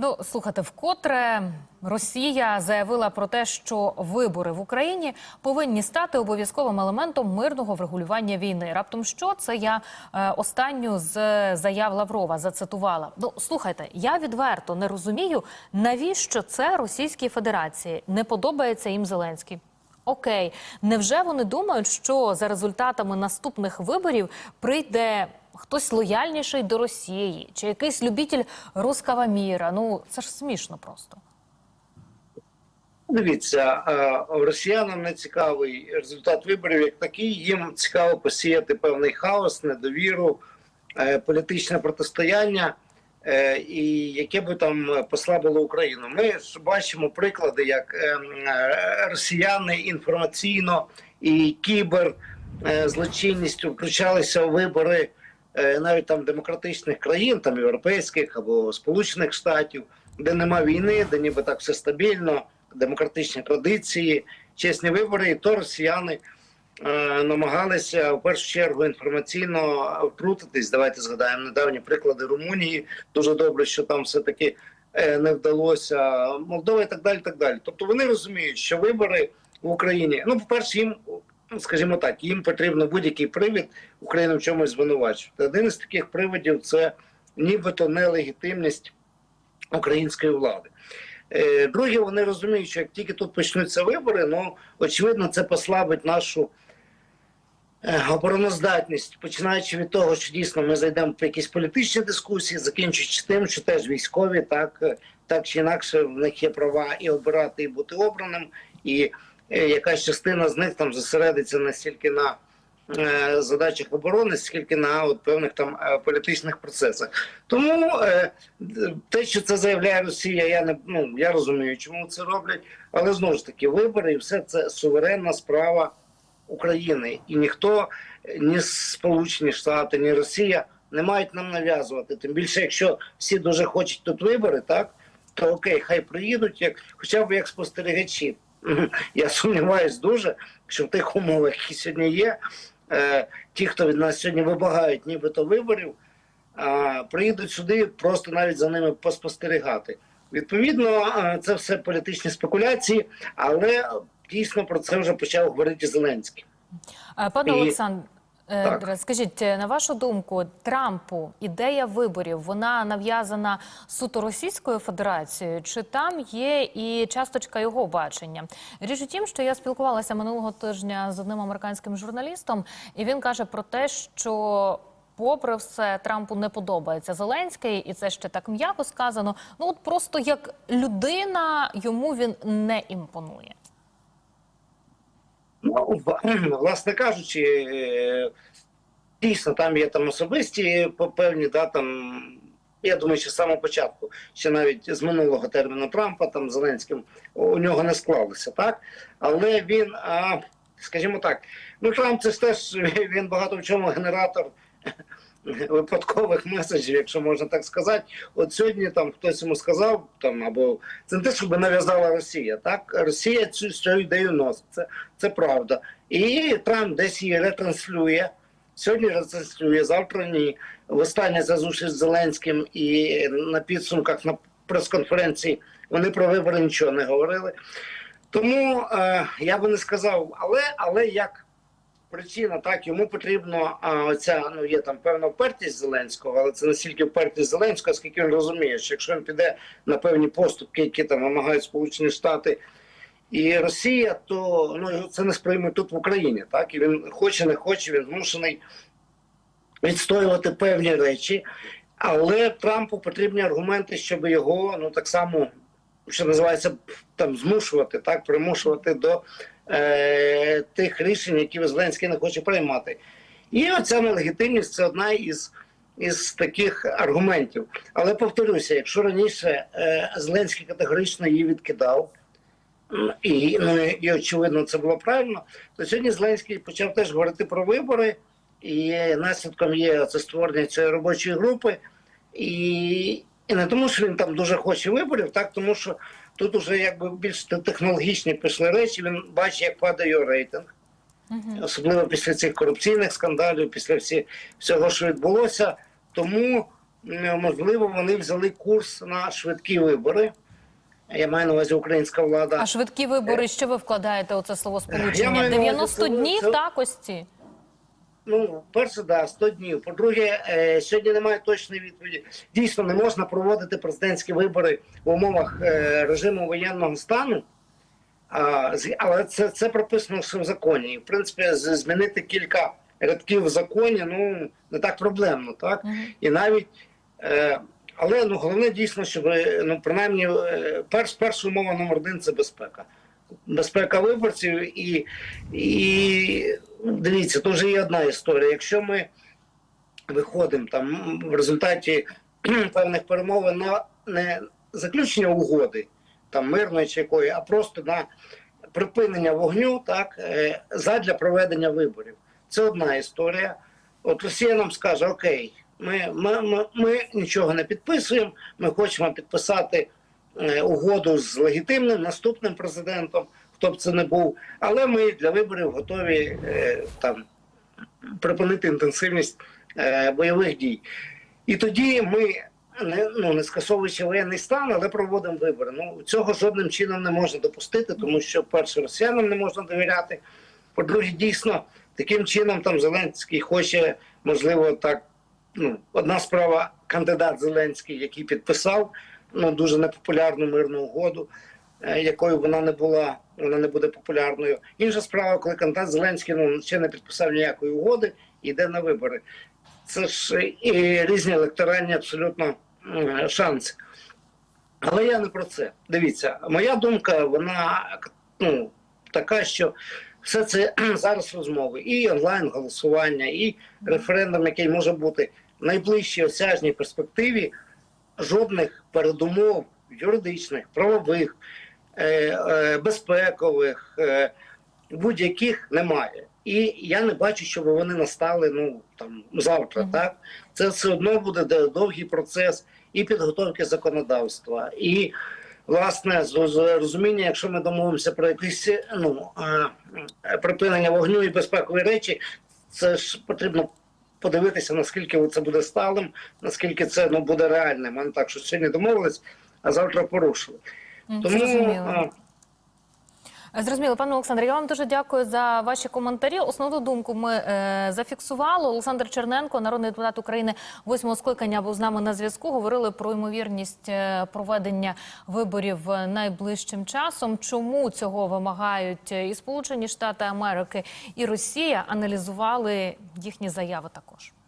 Ну, слухайте, вкотре Росія заявила про те, що вибори в Україні повинні стати обов'язковим елементом мирного врегулювання війни. Раптом що це я е, останню з заяв Лаврова зацитувала. Ну слухайте, я відверто не розумію, навіщо це Російській Федерації не подобається їм Зеленський. Окей, невже вони думають, що за результатами наступних виборів прийде хтось лояльніший до Росії чи якийсь любитель руского міра? Ну це ж смішно просто. Дивіться, е, росіянам не цікавий результат виборів як такий. Їм цікаво посіяти певний хаос, недовіру, е, політичне протистояння, е, і яке би там послабило Україну. Ми бачимо приклади, як росіяни інформаційно і кібер злочинністю включалися у вибори навіть там демократичних країн, там європейських або Сполучених Штатів, де нема війни, де ніби так все стабільно демократичні традиції, чесні вибори, і то росіяни е, намагалися в першу чергу інформаційно втрутитись. Давайте згадаємо недавні приклади Румунії. Дуже добре, що там все таки е, не вдалося Молдова і так далі. Так далі. Тобто вони розуміють, що вибори в Україні, ну, по-перше, їм. Скажімо так, їм потрібно будь-який привід Україну в чомусь звинувачувати. Один із таких приводів це нібито нелегітимність української влади. Е, Друге, вони розуміють, що як тільки тут почнуться вибори, ну очевидно, це послабить нашу е, обороноздатність, починаючи від того, що дійсно ми зайдемо в якісь політичні дискусії, закінчуючи тим, що теж військові так, е, так чи інакше в них є права і обирати, і бути обраним, і якась частина з них там зосередиться не стільки на е, задачах оборони, скільки на от певних там е, політичних процесах. Тому е, те, що це заявляє Росія, я не ну я розумію, чому це роблять, але знову ж таки вибори і все це суверенна справа України, і ніхто е, ні Сполучені Штати, ні Росія не мають нам нав'язувати. Тим більше, якщо всі дуже хочуть тут вибори, так то окей, хай приїдуть, як хоча б як спостерігачі. Я сумніваюсь дуже, що в тих умовах, які сьогодні є, е, ті, хто від нас сьогодні вимагають нібито виборів, приїдуть сюди просто навіть за ними поспостерігати. Відповідно, е, це все політичні спекуляції, але дійсно про це вже почав говорити Зеленський. Е, Пане Олександр, Так. скажіть, е, на вашу думку, Трампу ідея виборів вона нав'язана суто Російською Федерацією, чи там є і часточка його бачення? Річ у тім, що я спілкувалася минулого тижня з одним американським журналістом, і він каже про те, що. Попри все, Трампу не подобається Зеленський, і це ще так м'яко сказано. Ну от просто як людина йому він не імпонує. Ну, власне кажучи, е, дійсно там є там особисті певні, да, там, я думаю, що з самого початку, ще навіть з минулого терміну Трампа, там Зеленським, у нього не склалося, так? Але він, а, скажімо так, ну Трамп це ж теж він багато в чому генератор. Випадкових меседжів, якщо можна так сказати, от сьогодні там хтось йому сказав, там або це не те, щоб нав'язала Росія. Так Росія цю, цю ідею носить. Це це правда. І Трамп десь її ретранслює. Сьогодні ретранслює, завтра ні. Востаннє за зустріч з Зеленським і на підсумках на прес-конференції вони про вибори нічого не говорили. Тому е, я би не сказав, але, але як причина, так йому потрібно а, оця, ну є там певна впертість Зеленського, але це не стільки впертість Зеленського, скільки він розуміє, що якщо він піде на певні поступки, які там вимагають Сполучені Штати і Росія, то ну це не сприйме тут в Україні. Так і він хоче, не хоче, він змушений відстоювати певні речі, але Трампу потрібні аргументи, щоб його ну так само, що називається, там змушувати, так примушувати до е, тих рішень, які Зеленський не хоче приймати. І оця нелегітимність це одна із. Із таких аргументів, але повторюся, якщо раніше е, Зеленський категорично її відкидав, і ну і очевидно це було правильно, то сьогодні Зеленський почав теж говорити про вибори, і наслідком є це створення цієї робочої групи, і, і не тому, що він там дуже хоче виборів, так тому що тут уже якби більш технологічні пішли речі. Він бачить, як падає його рейтинг, особливо після цих корупційних скандалів, після всі, всього, що відбулося. Тому е, можливо, вони взяли курс на швидкі вибори. Я маю на увазі українська влада. А швидкі вибори, що ви вкладаєте у це слово сполучення? маю на увазі, днів, це- так ось ці? Ну, перше, да, 100 днів. По-друге, е, сьогодні немає точної відповіді. Дійсно, не можна проводити президентські вибори в умовах е, режиму воєнного стану. А, з- але це, це прописано все в законі. І, в принципі, з- змінити кілька рядків в законі ну не так проблемно, так? Мгм. І навіть. Е, але ну, головне дійсно, щоб ну, принаймні е, перш, перша умова номер один це безпека. Безпека виборців і, і дивіться, то вже є одна історія. Якщо ми виходимо там в результаті певних перемовин на не заключення угоди, там мирної чи якої, а просто на припинення вогню, так е, задля проведення виборів. Це одна історія. От Росія нам скаже: Окей, ми, ми, ми, ми нічого не підписуємо. Ми хочемо підписати угоду з легітимним наступним президентом, хто б це не був. Але ми для виборів готові е, там припинити інтенсивність е, бойових дій. І тоді ми. Не, ну, не скасовуючи воєнний стан, але проводимо вибори. Ну цього жодним чином не можна допустити, тому що перше росіянам не можна довіряти. По-друге, дійсно, таким чином там Зеленський хоче, можливо, так. Ну, одна справа, кандидат Зеленський, який підписав ну, дуже непопулярну мирну угоду, е, якою вона не була, вона не буде популярною. Інша справа, коли кандидат Зеленський ну, ще не підписав ніякої угоди йде на вибори. Це ж і різні електоральні абсолютно шанси. Але я не про це. Дивіться, моя думка, вона ну, така, що все це зараз розмови, і онлайн голосування, і референдум, який може бути в найближчій осяжній перспективі, жодних передумов юридичних, правових, е, е, безпекових, е, будь-яких немає. І я не бачу, щоб вони настали ну там завтра. Так це все одно буде довгий процес і підготовки законодавства, і власне розуміння, якщо ми домовимося про якісь ну припинення вогню і безпекові речі, це ж потрібно подивитися, наскільки це буде сталим, наскільки це ну буде реальним. А не так, що сьогодні домовились, а завтра порушили. Тому Зрозуміло. Зрозуміло, пане Олександре, я вам дуже дякую за ваші коментарі. Основну думку ми е, зафіксували. Олександр Черненко, народний депутат України восьмого скликання, був з нами на зв'язку. Говорили про ймовірність е, проведення виборів найближчим часом. Чому цього вимагають і Сполучені Штати Америки, і Росія? Аналізували їхні заяви також.